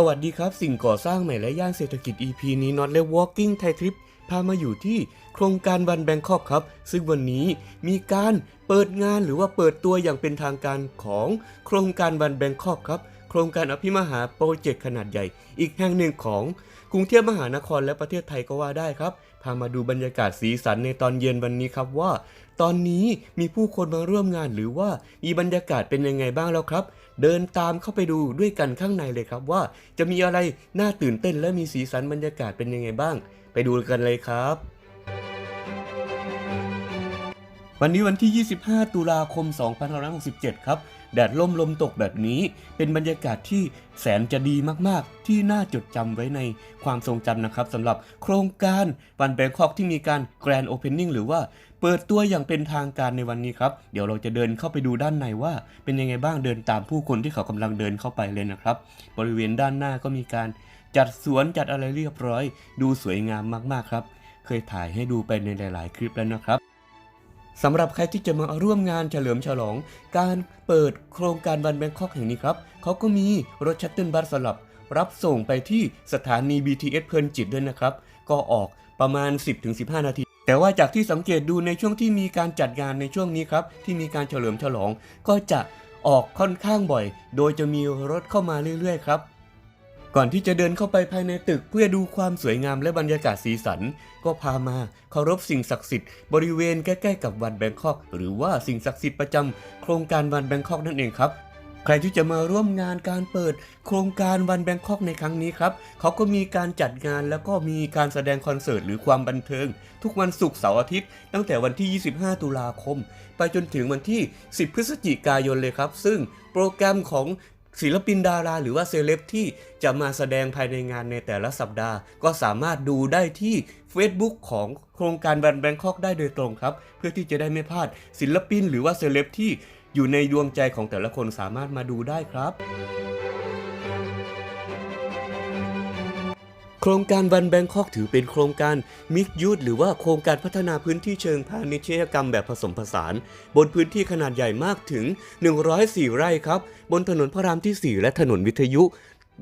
สวัสดีครับ สิ่งก่อสร้างใหม่และย่านเศรษฐกิจ EP นี้น็อตและ Walking Thai Trip พามาอยู่ที่โครงการวันแบงคอกครับ ซึ่งวันนี้มีการเปิดงานหรือว่าเปิดตัวอย่างเป็นทางการของโครงการวันแบงคอกครับ โครงการอภิมหาโปรเจกต์ขนาดใหญ่ อีกแห่งหนึ่งของกรุงเทพมหานครและประเทศไทยก็ว่าได้ครับ พามาดูบรรยากาศสีสันในตอนเย็นวันนี้ครับว่า ตอนนี้มีผู้คนมาร่วมงานหรือว่ามีบรรยากาศเป็นยังไงบ้างแล้วครับ เดินตามเข้าไปดูด้วยกันข้างในเลยครับ ว่าจะมีอะไรน่าตื่นเต้นและมีสีสันบรรยากาศเป็นยังไงบ้าง ไปดูกันเลยครับวันนี้วันที่ 25 ตุลาคม 2567 ครับ แดดล่มลมตกแบบนี้ เป็นบรรยากาศที่แสนจะดีมาก ๆ ที่น่าจดจำไว้ในความทรงจำนะครับสำหรับโครงการวันแบงคอกที่มีการแกรนด์โอเพนนิ่งหรือว่า เปิดตัวอย่างเป็นทางการในวันนี้ครับ เดี๋ยวเราจะเดินเข้าไปดูด้านในว่า เป็นยังไงบ้างเดินตามผู้คนที่เขากำลังเดินเข้าไปเลยนะครับ บริเวณด้านหน้าก็มีการจัดสวนจัดอะไรเรียบร้อย ดูสวยงามมากๆครับ เคยถ่ายให้ดูไปในหลาย ๆ คลิปแล้วนะครับสำหรับใครที่จะมาร่วมงานเฉลิมฉลอง การเปิดโครงการวันแบงคอกแห่งนี้ครับเขาก็มีรถชัตเติลบัสสำหรับ รับส่งไปที่สถานี BTS เพลินจิตด้วยนะครับ ก็ออกประมาณ 10-15 นาที แต่ว่าจากที่สังเกตดูในช่วงที่มีการจัดงานในช่วงนี้ครับ ที่มีการเฉลิมฉลองก็จะออกค่อนข้างบ่อย โดยจะมีรถเข้ามาเรื่อยๆครับ ก่อนที่จะเดินเข้าไปภายในตึกเพื่อดูความสวยงามและบรรยากาศสีสัน ก็พามาเคารพสิ่งศักดิ์สิทธิ์บริเวณใกล้ๆกับวันแบงคอก หรือว่าสิ่งศักดิ์สิทธิ์ประจำโครงการวันแบงคอกนั่นเองครับ ใครที่จะมาร่วมงานการเปิดโครงการวันแบงคอกในครั้งนี้ครับเขาก็มีการจัดงานแล้วก็มีการแสดงคอนเสิร์ตหรือความบันเทิง ทุกวันศุกร์เสาร์อาทิตย์ ตั้งแต่วันที่ 25 ตุลาคม ไปจนถึงวันที่ 10 พฤศจิกายนเลยครับ ซึ่งโปรแกรมของศิลปินดาราหรือว่าเซเลบที่จะมาแสดงภายในงานในแต่ละสัปดาห์ ก็สามารถดูได้ที่ Facebook ของโครงการแบนแบงคอกได้โดยตรงครับ เพื่อที่จะได้ไม่พลาดศิลปินหรือว่าเซเลบที่ อยู่ในดวงใจของแต่ละคนสามารถมาดูได้ครับ โครงการวันแบงคอกถือเป็นโครงการมิกยูดหรือว่าโครงการพัฒนาพื้นที่เชิงพาณิชยกรรมแบบผสมผสาน บนพื้นที่ขนาดใหญ่มากถึง 104 ไร่ครับ บนถนนพระรามที่ 4 และถนนวิทยุ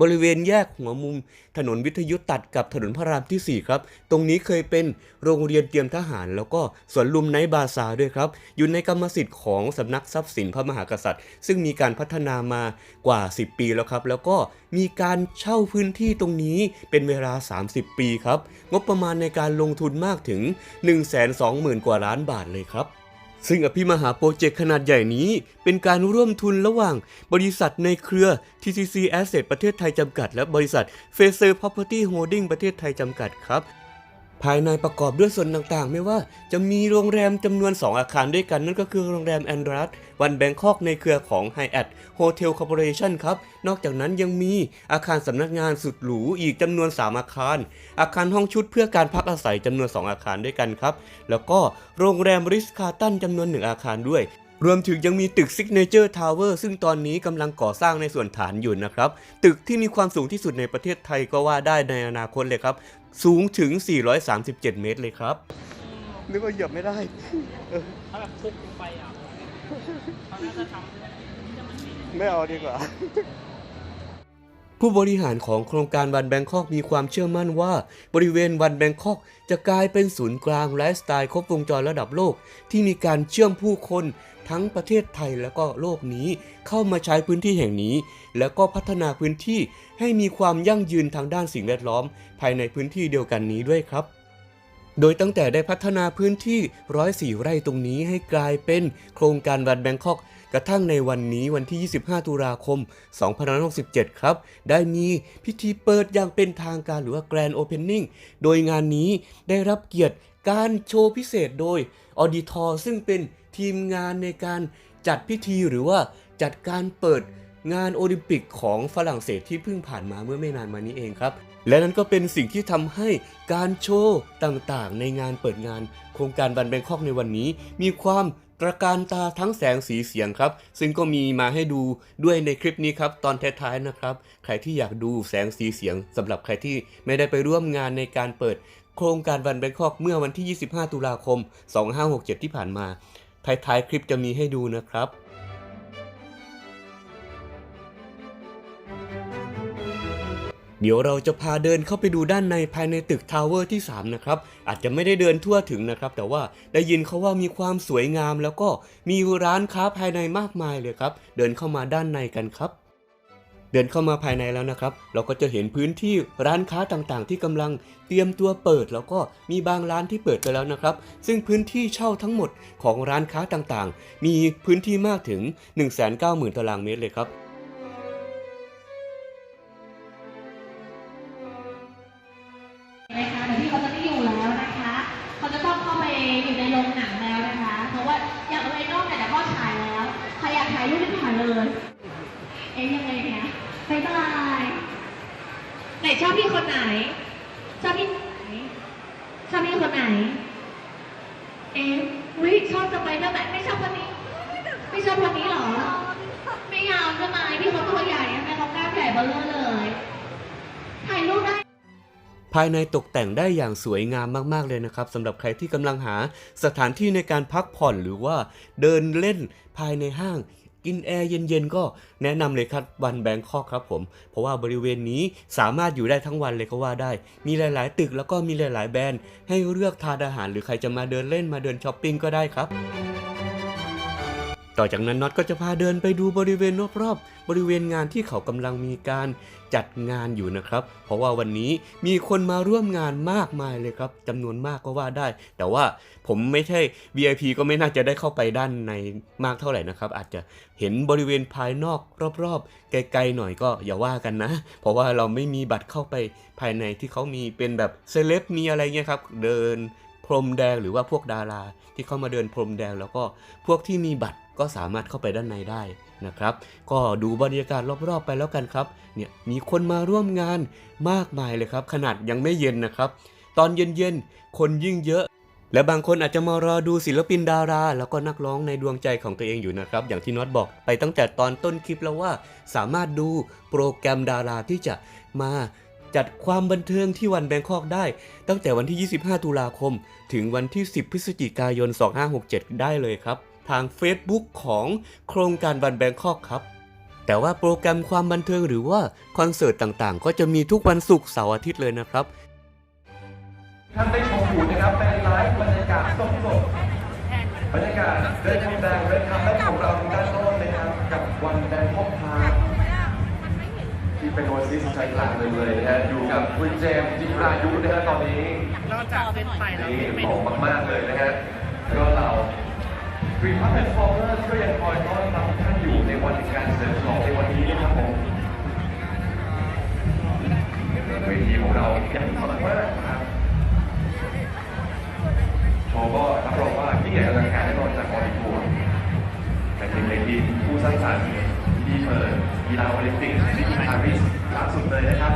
บริเวณแยกหัวมุม ถนนวิทยุตัดกับถนนพระรามที่ 4 ครับ ตรงนี้เคยเป็นโรงเรียนเตรียมทหาร แล้วก็สวนลุมไนบาซาด้วยครับ อยู่ในกรรมสิทธิ์ของสำนักทรัพย์สินพระมหากษัตริย์ ซึ่งมีการพัฒนามากว่า 10 ปีแล้วครับ แล้วก็มีการเช่าพื้นที่ตรงนี้เป็นเวลา 30 ปีครับ งบประมาณในการลงทุนมากถึง 120,000 กว่าล้านบาทเลยครับ ซึ่งอภิมหาโปรเจกต์ขนาดใหญ่นี้ เป็นการร่วมทุนระหว่างบริษัทในเครือ TCC Asset ประเทศไทยจำกัด และบริษัท f a c e r Property Holding ประเทศไทยจำกัดครับ ภายในประกอบด้วยส่วนต่างๆ ไม่ว่าจะมีโรงแรมจำนวน 2 อาคารด้วยกัน นั่นก็คือโรงแรมแอนดรัสวันแบงคอกในเครือของ Hyatt Hotel Corporation ครับ นอกจากนั้นยังมีอาคารสำนักงานสุดหรูอีกจำนวน 3 อาคาร อาคารห้องชุดเพื่อการพักอาศัยจำนวน 2 อาคารด้วยกันครับ แล้วก็โรงแรมริสคาตันจำนวน 1 อาคารด้วย รวมถึงยังมีตึก Signature Tower ซึ่งตอนนี้กำลังก่อสร้างในส่วนฐานอยู่นะครับ ตึกที่มีความสูงที่สุดในประเทศไทยก็ว่าได้ในอนาคตเลยครับ สูงถึง 437 เมตรเลยครับ นึกว่าเหยียบไม่ได้ถ้าแบบทุบลงไปอะเขาน่าจะทำไม่เอาดีกว่า ผู้บริหารของโครงการวันแบงคอกมีความเชื่อมั่นว่า บริเวณวันแบงคอกจะกลายเป็นศูนย์กลางไลฟ์สไตล์ครบวงจรระดับโลก ที่มีการเชื่อมผู้คนทั้งประเทศไทยและก็โลกนี้เข้ามาใช้พื้นที่แห่งนี้ แล้วก็พัฒนาพื้นที่ให้มีความยั่งยืนทางด้านสิ่งแวดล้อม ภายในพื้นที่เดียวกันนี้ด้วยครับโดยตั้งแต่ได้พัฒนาพื้นที่ร้อยสี่ไร่ตรงนี้ให้กลายเป็นโครงการวันแบงคอก กระทั่งในวันนี้วันที่ 25 ตุลาคม 2567 ครับ ได้มีพิธีเปิดอย่างเป็นทางการหรือว่า Grand Opening โดยงานนี้ได้รับเกียรติการโชว์พิเศษโดย Auditor ซึ่งเป็นทีมงานในการจัดพิธีหรือว่าจัดการเปิดงานโอลิมปิกของฝรั่งเศสที่เพิ่งผ่านมาเมื่อไม่นานมานี้เองครับ และนั่นก็เป็นสิ่งที่ทำให้การโชว์ต่างๆ ในงานเปิดงานโครงการบันแบงคอกในวันนี้ มีความ ตระการตาทั้งแสงสีเสียงครับ ซึ่งก็มีมาให้ดูด้วยในคลิปนี้ครับ ตอนท้ายๆนะครับ ใครที่อยากดูแสงสีเสียงสำหรับใครที่ไม่ได้ไปร่วมงานในการเปิด โครงการวันแบงคอกเมื่อวันที่ 25 ตุลาคม 2567 ที่ผ่านมาท้ายๆคลิปจะมีให้ดูนะครับ เดี๋ยวเราจะพาเดินเข้าไปดูด้านในภายในตึกทาวเวอร์ที่ 3 นะครับ อาจจะไม่ได้เดินทั่วถึงนะครับ แต่ว่าได้ยินเขาว่ามีความสวยงาม แล้วก็มีร้านค้าภายในมากมายเลยครับ เดินเข้ามาด้านในกันครับเดินเข้ามาภายในแล้วนะครับ เราก็จะเห็นพื้นที่ร้านค้าต่างๆ ที่กำลังเตรียมตัวเปิด แล้วก็มีบางร้านที่เปิดไปแล้วนะครับ ซึ่งพื้นที่เช่าทั้งหมดของร้านค้าต่างๆ มีพื้นที่มากถึง190,000 ตารางเมตรเลยครับ ไหนชอบพี่คนไหน ชอบพี่คนไหน ชอบพี่คนไหน เอ๊ะวิชอบสไปเดอร์แมนไม่ชอบคนนี้ ไม่ชอบคนนี้หรอ ไม่ยาวใช่ไหมพี่เขาตัวใหญ่ทำไมเขากล้ามใหญ่เบลอเลย ถ่ายรูปได้ภายในตกแต่งได้อย่างสวยงามมาก ๆ เลยนะครับสำหรับใครที่กำลังหาสถานที่ในการพักผ่อนหรือว่าเดินเล่นภายในห้าง กินแอร์เย็นๆ ก็แนะนำเลยครับวันแบงคอกครับผม เพราะว่าบริเวณนี้สามารถอยู่ได้ทั้งวันเลยก็ว่าได้ มีหลายๆ ตึกแล้วก็มีหลายๆ แบรนด์ ให้เลือกทานอาหารหรือใครจะมาเดินเล่นมาเดินช้อปปิ้งก็ได้ครับ ต่อจากนั้นน็อตก็จะพาเดินไปดูบริเวณรอบๆบริเวณงานที่เขากำลังมีการจัดงานอยู่นะครับ เพราะว่าวันนี้มีคนมาร่วมงานมากมายเลยครับจำนวนมากก็ว่าได้ แต่ว่าผมไม่ใช่ VIP ก็ไม่น่าจะได้เข้าไปด้านในมากเท่าไหร่นะครับ อาจจะเห็นบริเวณภายนอกรอบๆไกลๆหน่อยก็อย่าว่ากันนะ เพราะว่าเราไม่มีบัตรเข้าไปภายในที่เขามีเป็นแบบเซเลบมีอะไรเงี้ยครับเดินพรมแดงหรือว่าพวกดารา ที่เข้ามาเดินพรมแดงแล้วก็พวกที่มีบัตร ก็สามารถเข้าไปด้านในได้นะครับ ก็ดูบรรยากาศรอบๆไปแล้วกันครับ เนี่ยมีคนมาร่วมงานมากมายเลยครับ ขนาดยังไม่เย็นนะครับ ตอนเย็นๆ คนยิ่งเยอะและบางคนอาจจะมารอดูศิลปินดารา แล้วก็นักร้องในดวงใจของตัวเองอยู่นะครับ อย่างที่น็อตบอกไปตั้งแต่ตอนต้นคลิปแล้วว่า สามารถดูโปรแกรมดาราที่จะมาจัดความบันเทิงที่วันแบงคอกได้ ตั้งแต่วันที่ 25 ตุลาคม ถึงวันที่ 10 พฤศจิกายน 2567 ได้เลยครับ ทาง Facebook ของโครงการวันแบงคอกครับแต่ว่าโปรแกรมความบันเทิงหรือว่าคอนเสิร์ตต่างๆ ก็จะมีทุกวันศุกร์เสาร์อาทิตย์เลยนะครับ ท่านได้ชมอยู่นะครับเป็นไลฟ์บรรยากาศสดๆบรรยากาศเดินพรมแดงเดินทางและของเราทางด้านโน้นนะครับกับวันแดงพบพาที่เป็นโอซิสใจกลางเมืองเลยนะฮะอยู่กับคุณเจมส์จิรายุนะฮะตอนนี้นอกจากเป็นไปแล้วนี่เป็นหอมมากๆเลยนะฮะแล้วก็เราฟ รีพัฒน์แพลฟอร์เมอร์ก็ยังคอยต้อนรับท่านอยู่ในวันแห่งการเสริมฉลองในวันนี้นะครับผมเวทีของเราใหญ่มากๆครับโชว์ก็รับรองว่ายิ่งใหญ่อลังการแน่นอนจากออดิทัวร์แต่เป็นเวทีผู้สร้างสรรค์ที่เปิดกีฬาโอลิมปิกที่ปารีสล่าสุดเลยนะครับ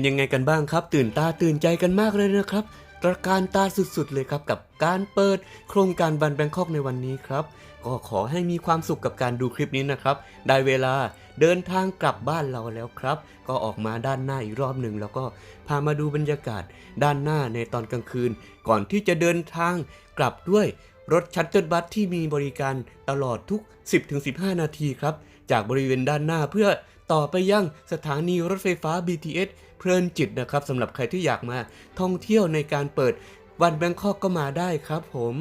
เป็นยังไงกันบ้างครับ ตื่นตาตื่นใจกันมากเลยนะครับตระการตาสุดๆเลยครับ กับการเปิดโครงการบันแบงคอกในวันนี้ครับ ก็ขอให้มีความสุขกับการดูคลิปนี้นะครับ ได้เวลาเดินทางกลับบ้านเราแล้วครับ ก็ออกมาด้านหน้าอีกรอบหนึ่งแล้วก็พามาดูบรรยากาศด้านหน้าในตอนกลางคืน ก่อนที่จะเดินทางกลับด้วยรถชัตเติลบัสที่มีบริการตลอดทุก 10-15 นาทีครับ จากบริเวณด้านหน้าเพื่อต่อไปยังสถานีรถไฟฟ้า BTS เพลินจิตนะครับสำหรับใครที่อยากมาท่องเที่ยวในการเปิดวันแบงคอกก็มาได้ครับผม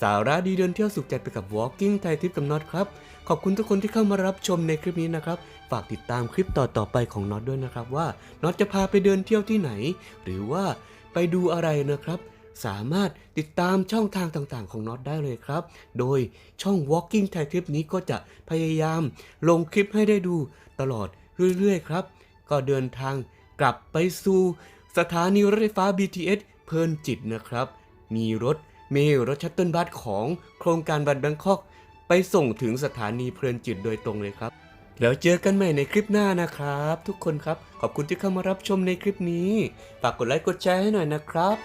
สาระดีเดินเที่ยวสุขใจไปกับ Walking ไทยทิปกับน็อตครับ ขอบคุณทุกคนที่เข้ามารับชมในคลิปนี้นะครับ ฝากติดตามคลิปต่อๆไปของน็อตด้วยนะครับ ว่าน็อตจะพาไปเดินเที่ยวที่ไหน หรือว่าไปดูอะไรนะครับ สามารถติดตามช่องทางต่างๆ ของน็อตได้เลยครับ โดยช่อง Walking Thai Trip นี้ก็จะพยายามลงคลิปให้ได้ดูตลอดเรื่อยๆครับ ก็เดินทาง กลับไปสู่สถานีรถไฟฟ้า BTS เพลินจิตนะครับ มีรถเมล์รถชัตเติลบัสของโครงการบันแบงคอก ไปส่งถึงสถานีเพลินจิตโดยตรงเลยครับ แล้วเจอกันใหม่ในคลิปหน้านะครับ ทุกคนครับ ขอบคุณที่เข้ามารับชมในคลิปนี้ ฝากกดไลค์กดแชร์ให้หน่อยนะครับ